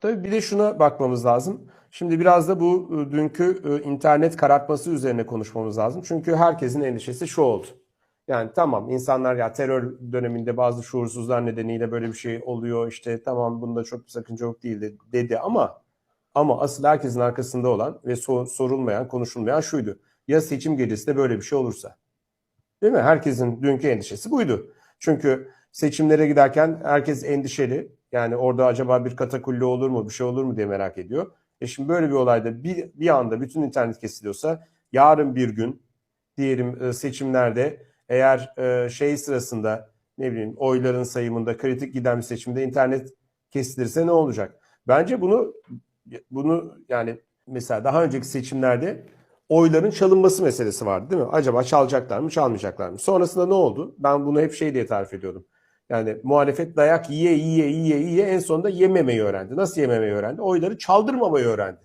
Tabii bir de şuna bakmamız lazım. Şimdi biraz da bu e, dünkü e, internet karartması üzerine konuşmamız lazım. Çünkü herkesin endişesi şu oldu. Yani tamam insanlar ya terör döneminde bazı şuursuzlar nedeniyle böyle bir şey oluyor işte tamam bunda çok bir sakınca yok değil de- dedi ama ama asıl herkesin arkasında olan ve so- sorulmayan, konuşulmayan şuydu. Ya seçim gecesi de böyle bir şey olursa. Değil mi? Herkesin dünkü endişesi buydu. Çünkü seçimlere giderken herkes endişeli. Yani orada acaba bir katakulli olur mu, bir şey olur mu diye merak ediyor. E şimdi böyle bir olayda bir, bir anda bütün internet kesiliyorsa yarın bir gün diyelim e, seçimlerde eğer e, şey sırasında ne bileyim oyların sayımında kritik giden bir seçimde internet kesilirse ne olacak? Bence bunu bunu yani mesela daha önceki seçimlerde oyların çalınması meselesi vardı değil mi? Acaba çalacaklar mı, çalmayacaklar mı? Sonrasında ne oldu? Ben bunu hep şey diye tarif ediyorum. Yani muhalefet dayak yiye yiye yiye yiye en sonunda yememeyi öğrendi. Nasıl yememeyi öğrendi? Oyları çaldırmamayı öğrendi.